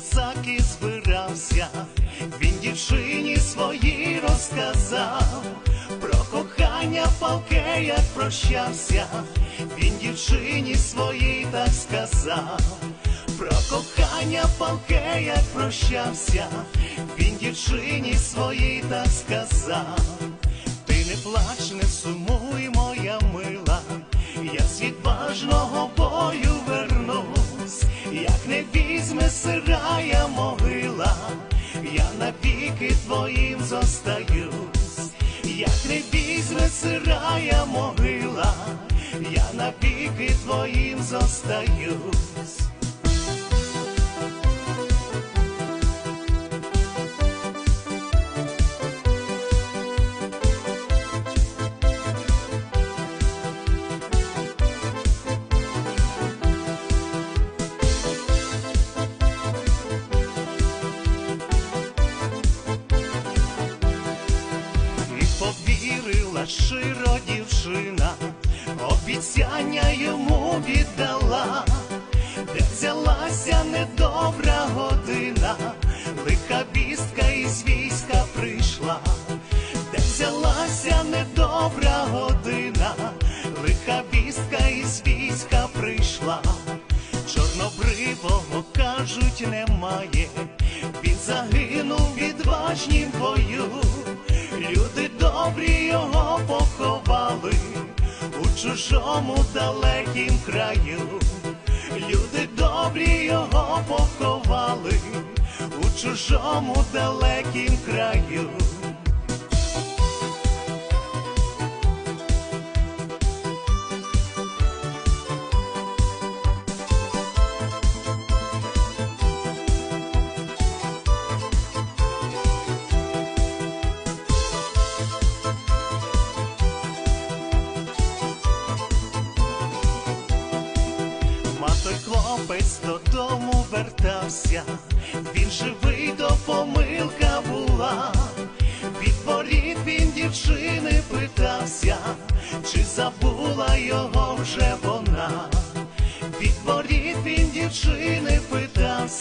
козак і збирався, він дівчині своїй розказав, про кохання палке, як прощався, він дівчині своїй так сказав, про кохання палке, як прощався, він дівчині своїй так сказав, ти не плач, не сумуй, сирая могила, я навіки твоїм зостаюсь, як не візьме сирая могила, я навіки твоїм зостаюсь. Щиро дівчина, обіцяння йому віддала, де взялася недобра година, лиха вістка із війська прийшла, де взялася недобра година, лиха вістка із війська прийшла. Чорнобривого кажуть немає, він загинув відважнім бою. Люди добрі його поховали у чужому далекім краю. Люди добрі його поховали у чужому далекім Мато хлопець додому вертався, він живий, до помилка була. Від воріт він дівчини питався, чи забула його вже вона. Від воріт він дівчини питався,